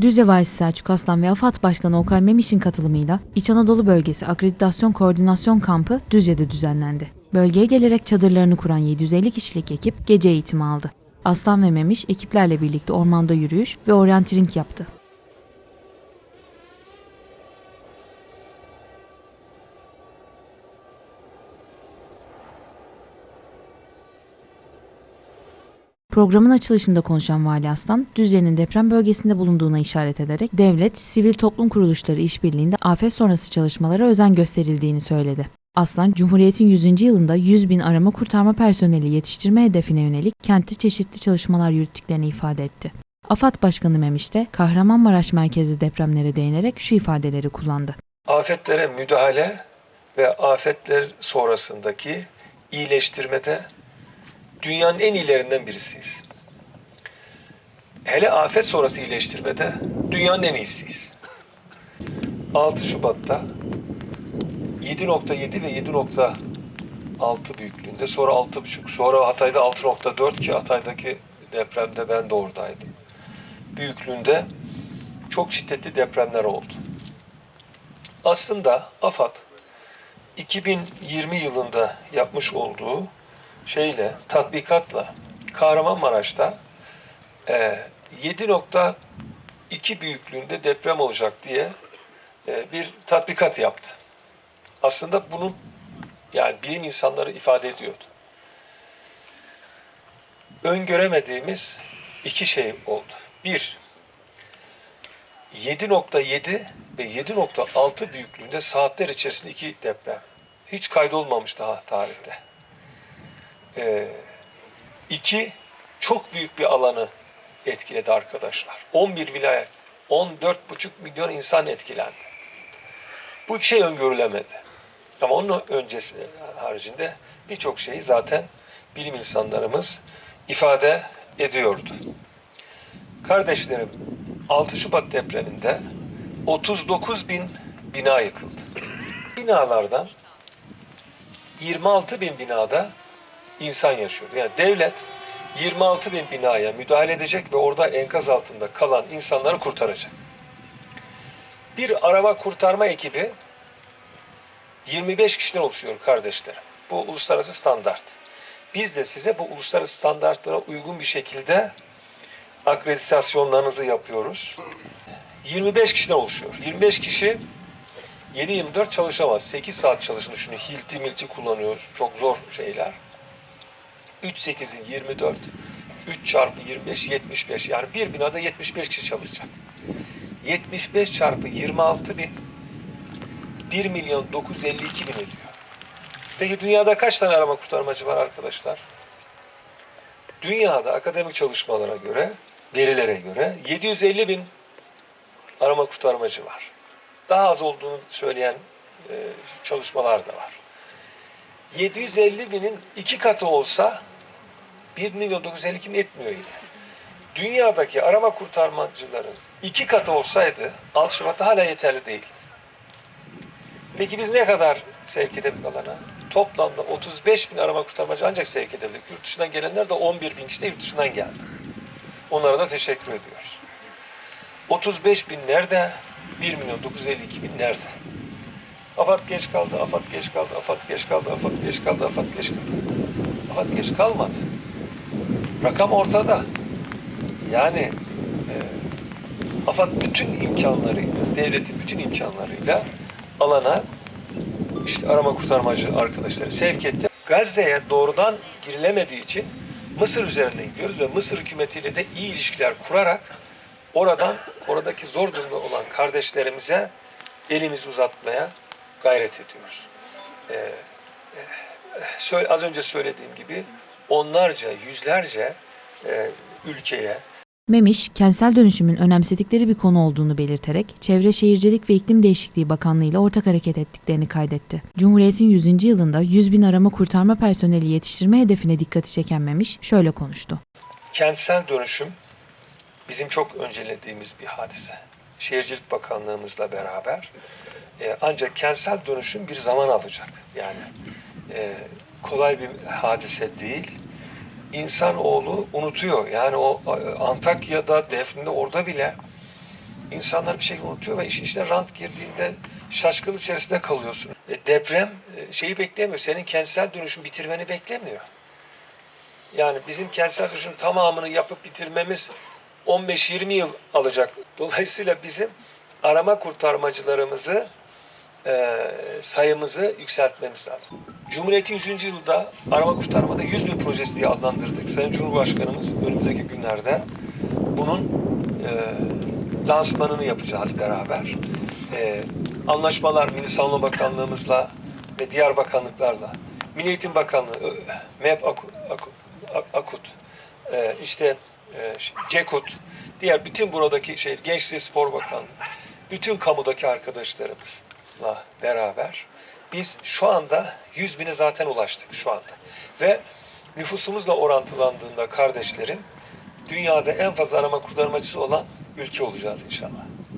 Düzce Valisi Selçuk Aslan ve AFAD Başkanı Okay Memiş'in katılımıyla İç Anadolu Bölgesi Akreditasyon Koordinasyon Kampı Düzce'de düzenlendi. Bölgeye gelerek çadırlarını kuran 750 kişilik ekip gece eğitimi aldı. Aslan ve Memiş ekiplerle birlikte ormanda yürüyüş ve oryantiring yaptı. Programın açılışında konuşan Vali Aslan, Düzce'nin deprem bölgesinde bulunduğuna işaret ederek devlet, sivil toplum kuruluşları işbirliğinde afet sonrası çalışmalara özen gösterildiğini söyledi. Aslan, Cumhuriyet'in 100. yılında 100 bin arama kurtarma personeli yetiştirme hedefine yönelik kentte çeşitli çalışmalar yürüttüklerini ifade etti. AFAD Başkanı Memiş de Kahramanmaraş merkezli depremlere değinerek şu ifadeleri kullandı. Afetlere müdahale ve afetler sonrasındaki iyileştirmede dünyanın en iyilerinden birisiyiz. Hele afet sonrası iyileştirmede dünyanın en iyisiyiz. 6 Şubat'ta 7.7 ve 7.6 büyüklüğünde sonra 6.5 sonra Hatay'da 6.4 ki Hatay'daki depremde ben de oradaydım. Büyüklüğünde çok şiddetli depremler oldu. Aslında AFAD 2020 yılında yapmış olduğu şeyle, tatbikatla Kahramanmaraş'ta e, 7.2 büyüklüğünde deprem olacak diye e, bir tatbikat yaptı. Aslında bunun yani bilim insanları ifade ediyordu. Öngöremediğimiz iki şey oldu. Bir, 7.7 ve 7.6 büyüklüğünde saatler içerisinde iki deprem. Hiç kaydolmamış daha tarihte. Ee, iki, çok büyük bir alanı etkiledi arkadaşlar. 11 vilayet, 14,5 milyon insan etkilendi. Bu iki şey öngörülemedi. Ama onun öncesi haricinde birçok şeyi zaten bilim insanlarımız ifade ediyordu. Kardeşlerim, 6 Şubat depreminde 39 bin bina yıkıldı. Binalardan 26 bin binada insan yaşıyordu. Yani devlet 26 bin binaya müdahale edecek ve orada enkaz altında kalan insanları kurtaracak. Bir araba kurtarma ekibi 25 kişiden oluşuyor kardeşlerim. Bu uluslararası standart. Biz de size bu uluslararası standartlara uygun bir şekilde akreditasyonlarınızı yapıyoruz. 25 kişiden oluşuyor. 25 kişi 7-24 çalışamaz. 8 saat çalışmış. Şimdi hilti milti kullanıyor. Çok zor şeyler. 3 8'in 24. 3 çarpı 25 75. Yani bir binada 75 kişi çalışacak. 75 çarpı 26 bin 1 milyon 952 bin ediyor. Peki dünyada kaç tane arama kurtarmacı var arkadaşlar? Dünyada akademik çalışmalara göre, verilere göre 750 bin arama kurtarmacı var. Daha az olduğunu söyleyen e, çalışmalar da var. 750 binin iki katı olsa 1 milyon 952 bin etmiyor yine. Dünyadaki arama kurtarmacıların iki katı olsaydı 6 Şubat'ta hala yeterli değil. Peki biz ne kadar sevk edebildik alana? Toplamda 35 bin arama kurtarmacı ancak sevk edebildik. Yurt dışından gelenler de 11 bin kişi de yurt dışından geldi. Onlara da teşekkür ediyoruz. 35 bin nerede? 1 milyon 952 bin nerede? AFAD geç kaldı, AFAD geç kaldı, AFAD geç kaldı, AFAD geç kaldı, AFAD geç kaldı. AFAD geç kalmadı. Rakam ortada. Yani e, AFAD bütün imkanlarıyla, devletin bütün imkanlarıyla alana işte arama kurtarmacı arkadaşları sevk etti. Gazze'ye doğrudan girilemediği için Mısır üzerinden gidiyoruz ve Mısır hükümetiyle de iyi ilişkiler kurarak oradan oradaki zor durumda olan kardeşlerimize elimizi uzatmaya gayret ediyoruz. Ee, e, söyle- az önce söylediğim gibi onlarca, yüzlerce e, ülkeye, Memiş, kentsel dönüşümün önemsedikleri bir konu olduğunu belirterek Çevre Şehircilik ve İklim Değişikliği Bakanlığı ile ortak hareket ettiklerini kaydetti. Cumhuriyet'in 100. yılında 100 bin arama kurtarma personeli yetiştirme hedefine dikkati çeken Memiş şöyle konuştu. kentsel dönüşüm bizim çok öncelediğimiz bir hadise. Şehircilik Bakanlığımızla beraber e, ancak kentsel dönüşüm bir zaman alacak. Yani e, kolay bir hadise değil. İnsanoğlu unutuyor. Yani o e, Antakya'da, Defne'de orada bile insanlar bir şey unutuyor ve işin içine rant girdiğinde şaşkın içerisinde kalıyorsun. E, deprem e, şeyi beklemiyor. Senin kentsel dönüşüm bitirmeni beklemiyor. Yani bizim kentsel dönüşüm tamamını yapıp bitirmemiz 15-20 yıl alacak. Dolayısıyla bizim arama kurtarmacılarımızı e, sayımızı yükseltmemiz lazım. Cumhuriyet'in 100. yılda arama kurtarmada 100 bin projesi diye adlandırdık. Sayın Cumhurbaşkanımız önümüzdeki günlerde bunun e, lansmanını yapacağız beraber. E, anlaşmalar Milli Savunma Bakanlığımızla ve diğer bakanlıklarla, Milli Eğitim Bakanlığı, MEP Akut, e, işte e, CEKUT, diğer bütün buradaki şey Gençlik ve Spor Bakanlığı, bütün kamudaki arkadaşlarımızla beraber biz şu anda 100 bine zaten ulaştık şu anda. Ve nüfusumuzla orantılandığında kardeşlerim dünyada en fazla arama kurtarmacısı olan ülke olacağız inşallah.